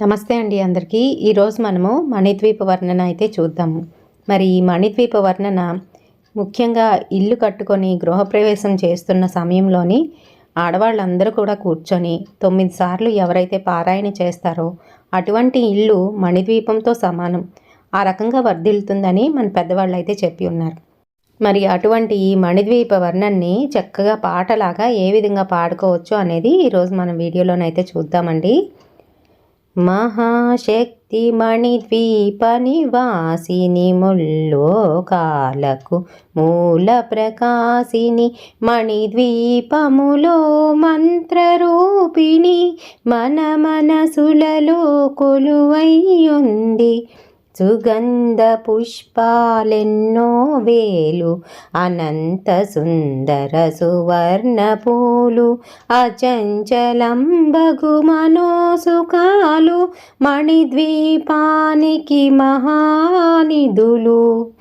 నమస్తే అండి అందరికీ. ఈరోజు మనము మణిద్వీప వర్ణన అయితే చూద్దాము. మరి ఈ మణిద్వీప వర్ణన ముఖ్యంగా ఇల్లు కట్టుకొని గృహప్రవేశం చేస్తున్న సమయంలోని ఆడవాళ్ళందరూ కూడా కూర్చొని తొమ్మిది సార్లు ఎవరైతే పారాయణ చేస్తారో అటువంటి ఇల్లు మణిద్వీపంతో సమానం. ఆ రకంగా వర్ధిల్లుతుందని మన పెద్దవాళ్ళు అయితే చెప్పి ఉన్నారు. మరి అటువంటి ఈ మణిద్వీప వర్ణన్ని చక్కగా పాటలాగా ఏ విధంగా పాడుకోవచ్చు అనేది ఈరోజు మనం వీడియోలోనైతే చూద్దామండి. మహాశక్తి మణిద్వీప నివాసిని ముల్లోకాలకు మూల ప్రకాశిని మణిద్వీపములో మంత్రరూపిణి మన మనసులలో కొలువై ఉంది. సుగంధ పుష్పాలెన్నో వేలు అనంత సుందర సువర్ణ పూలు అచంచలంబగు మనోసుకాలు మణిద్వీపానికి మహానిధులు.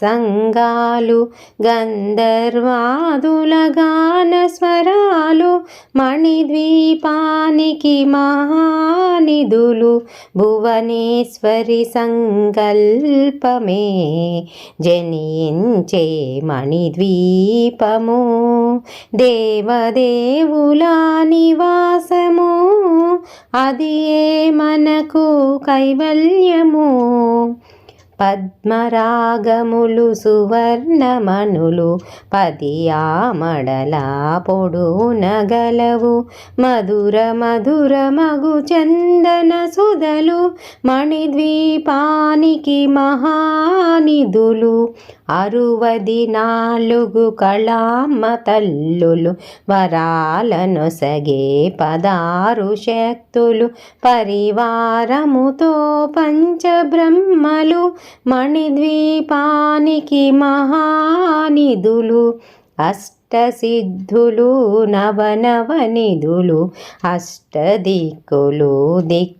సంగాలు గంధర్వాదుల గాన స్వరాలు మణిద్వీపానికి మహానిధులు భువనేశ్వరి సంకల్పమే జనించే మణిద్వీపము. దేవదేవుల నివాసము అది ఏ మనకు కైవల్యము? పద్మరాగములు సువర్ణమణులు పది ఆమడల పొడునగలవు. మధుర మధుర మగు చందన సుధలు మణిద్వీపానికి మహానిధులు. అరువది నాలుగు కళామ్మ తల్లులు వరాలను సగే పదారు శక్తులు పరివారముతో పంచబ్రహ్మలు మణిద్వీపానికి మహానిధులు అష్టసిద్ధులు నవనవనిధులు అష్టదిక్కులు దిక్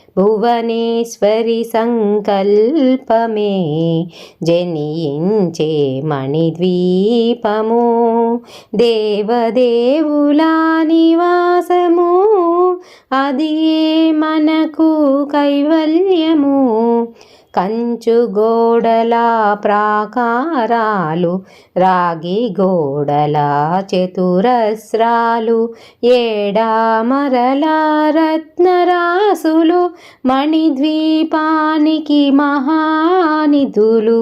భువనేశ్వరి సంకల్పమే జనించే మణిద్వీపము. దేవదేవులా నివాసము అది మనకు కైవల్యము. కంచు గోడల ప్రాకారాలు రాగి గోడల చతురస్రాలు ఏడామరల రత్నరాసులు మణిద్వీపానికి మహానిధులు.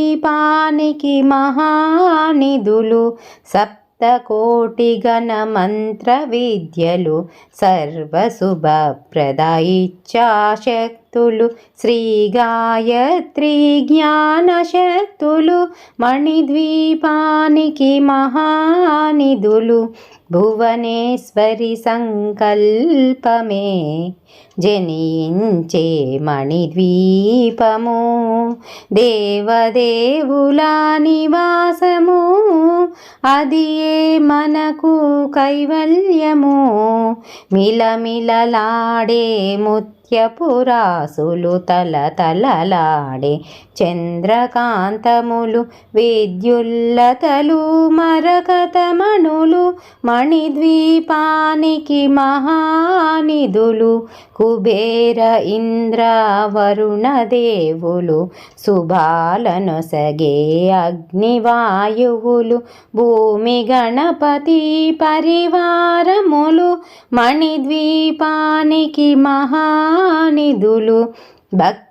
దీపానికి మహానిధులు సప్తకోటి గణ మంత్ర విద్యలు సర్వశుభప్రద ఇచ్చాశక్తులు శ్రీ గాయత్రి జ్ఞానశక్తులు మణిద్వీపానికి మహానిధులు భువనేశ్వరి సంకల్పమే జనించే మణిద్వీపము. దేవదేవుల నివాసము అది ఏ మనకు కైవల్యము. మిలమిలలాడే ముత్తు నిత్యపురాసులు తల తలలాడే చంద్రకాంతములు విద్యుల్లతలు మరకతమణులు మణిద్వీపానికి మహానిధులు కుబేర ఇంద్ర వరుణ దేవులు శుభాలనొసగే అగ్నివాయువులు భూమి గణపతి పరివారములు మణిద్వీపానికి నిధులు భక్తి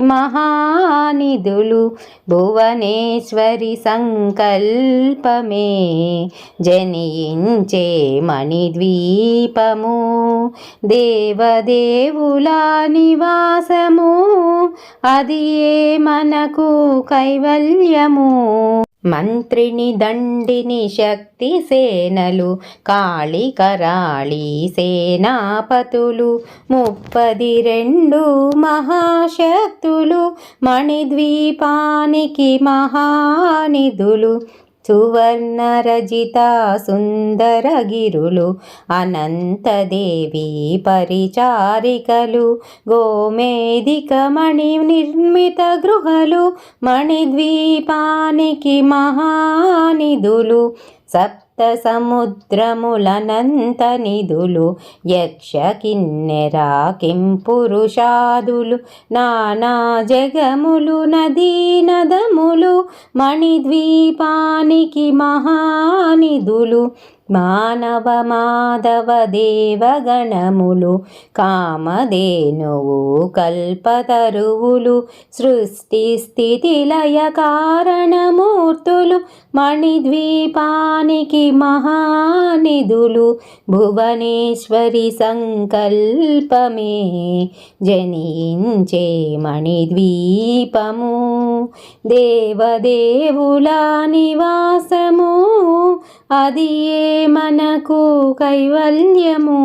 మహానిధులు భువనేశ్వరి సంకల్పమే. జనించే మణిద్వీపము దేవదేవుల నివాసము అది ఏ మనకు కైవల్యము? మంత్రిని దండిని శక్తి సేనలు కాళి కరాళి సేనాపతులు ముప్పది రెండు మహాశక్తులు మణిద్వీపానికి మహానిధులు సువర్ణరజిత సుందరగిరులు అనంతదేవి పరిచారికలు గోమేదిక మణి నిర్మిత గృహలు మణిద్వీపానికి మహానిధులు సప్త సముద్రములనంత నిధులు యక్ష కిన్నెరా కింపురుషాదులు నానా జగములు నదీ నదములు మణిద్వీపానికి మహానిధులు మానవ మాధవ దేవగణములు కామధేనువు కల్పతరువులు సృష్టి స్థితి లయ కారణమూర్తులు మణిద్వీపానికి మహానిధులు భువనేశ్వరి సంకల్పమే జనించే మణిద్వీపము దేవదేవుల నివాసము అది ఏ మనకు కైవల్యము?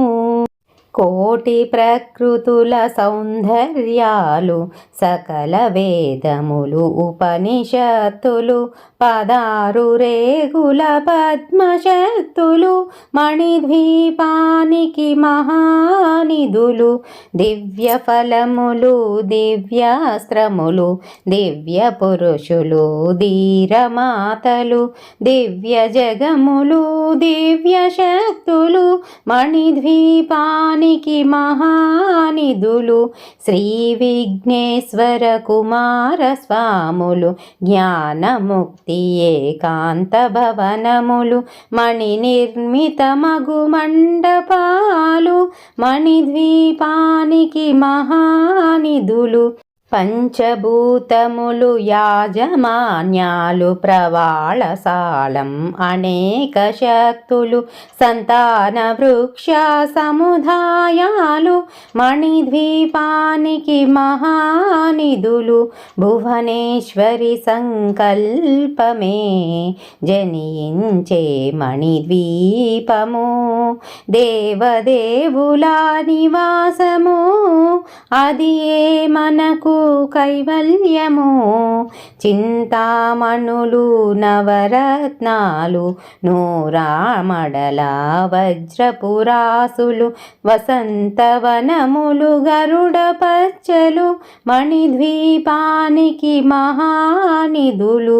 కోటి ప్రకృతుల సౌందర్యాలు సకల వేదములు ఉపనిషత్తులు పదారు రేగుల పద్మశక్తులు మణిద్వీపానికి మహానిధులు దివ్య ఫలములు దివ్యాస్త్రములు దివ్య పురుషులు ధీరమాతలు దివ్య జగములు దివ్య శక్తులు మణిద్వీపానికి మహానిధులు శ్రీ విఘ్నేశ్వర కుమార స్వాములు జ్ఞానముక్తి ఏకాంత భవనములు మణి నిర్మిత మగు మండపాలు మణిద్వీపానికి మహానిధులు. పంచభూతములు యాజమాన్యాలు ప్రవాళసాలం అనేక శక్తులు సంతాన వృక్ష సముదాయాలు మణిద్వీపానికి మహానిధులు భువనేశ్వరి సంకల్పమే జనించే మణిద్వీపము దేవదేవుల నివాసము అది ఏ మనకు కైవల్యము. చింతామణులు నవరత్నాలు నూరామడల వజ్రపురాసులు వసంతవనములు గరుడ పచ్చలు మణిద్వీపానికి మహానిధులు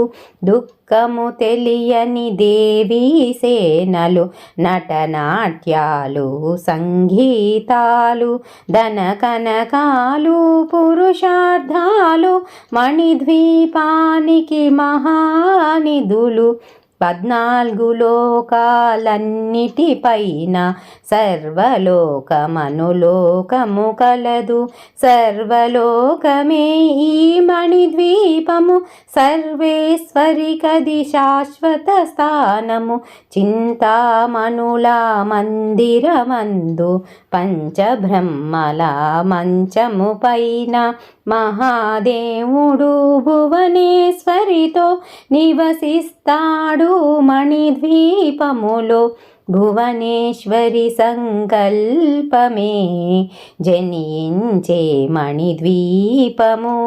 దుఃఖము తెలియని దేవీ సేనలు నటనాట్యాలు సంగీతాలు ధన కనకాలు పురుషార్థాలు మణిద్వీపానికి మహానిధులు పద్నాలుగు లోకాలన్నిటిపైన సర్వలోకమనులోకము కలదు. సర్వలోకమే ఈ మణిద్వీపము సర్వేశ్వరి శాశ్వత స్థానము. చింతామణుల మందిరమందు పంచబ్రహ్మల మంచము పైన మహాదేవుడు భువనేశ్వరితో నివసిస్తాడు మణిద్వీపములో. భువనేశ్వరి సంకల్పమే జనించే మణిద్వీపము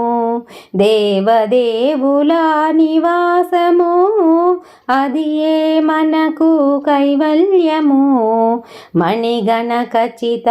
దేవదేవుల నివాసము అది ఏ మనకు కైవల్యము? మణిగణ ఖచ్చితాభరణాలు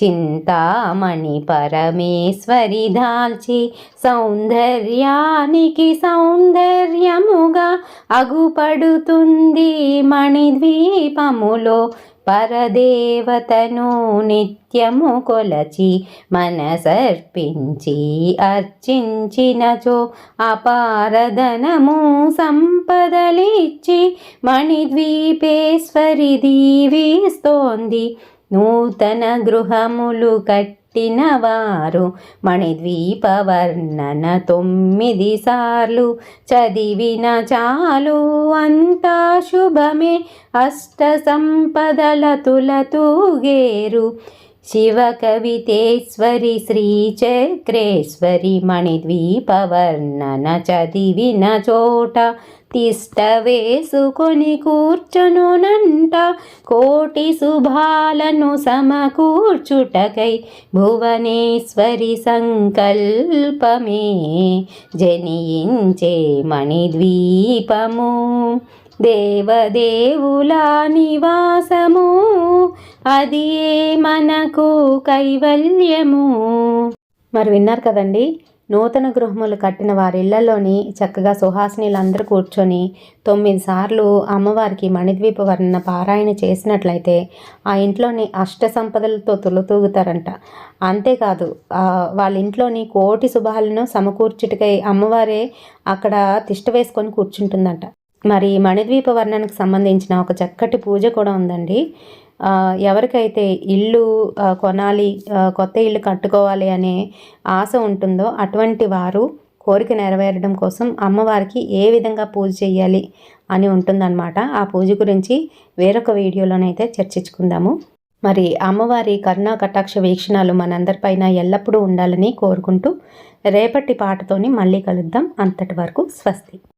చింతామణి పరమేశ్వరి దాల్చి సౌందర్యానికి సౌందర్యముగా అగుపడుతుంది. మణిద్వీపములో పరదేవతను నిత్యము కొలచి మనసర్పించి అర్చించినచో అపారధనము సంపదలిచ్చి మణిద్వీపేశ్వరి దీవిస్తోంది. నూతన గృహములు కట్టి వారు మణిద్వీప వర్ణన తొమ్మిది సార్లు చదివిన చాలు అంతా శుభమే. అష్ట సంపదల తులతూగేరు శివ కవితేశ్వరి శ్రీచక్రేశ్వరి మణిద్వీపవర్ణన చదివిన చోట తిష్ట వేసుకొని కూర్చొనునంట కోటి శుభాలను సమకూర్చుటకై భువనేశ్వరి సంకల్పమే జనించే మణిద్వీపము. దేవదేవుల నివాసము అది మనకు కైవల్యము? మరి విన్నారు కదండి. నూతన గృహములు కట్టిన వారి ఇళ్ళలోని చక్కగా సుహాసినీలందరూ కూర్చొని తొమ్మిది సార్లు అమ్మవారికి మణిద్వీప వర్ణన పారాయణ చేసినట్లయితే ఆ ఇంట్లోని అష్ట సంపదలతో తులతూగుతారంట. అంతేకాదు వాళ్ళ ఇంట్లోని కోటి శుభాలను సమకూర్చుటకై అమ్మవారే అక్కడ తిష్ట వేసుకొని కూర్చుంటుందంట. మరి మణిద్వీప వర్ణనకు సంబంధించిన ఒక చక్కటి పూజ కూడా ఉందండి. ఎవరికైతే ఇల్లు కొనాలి కొత్త ఇల్లు కట్టుకోవాలి అనే ఆశ ఉంటుందో అటువంటి వారు కోరిక నెరవేరడం కోసం అమ్మవారికి ఏ విధంగా పూజ చేయాలి అని ఉంటుందన్నమాట. ఆ పూజ గురించి వేరొక వీడియోలోనైతే చర్చించుకుందాము. మరి అమ్మవారి కరుణా కటాక్ష వీక్షణాలు మనందరిపైన ఎల్లప్పుడూ ఉండాలని కోరుకుంటూ రేపటి పాటతోని మళ్ళీ కలుద్దాం. అంతటి వరకు స్వస్తి.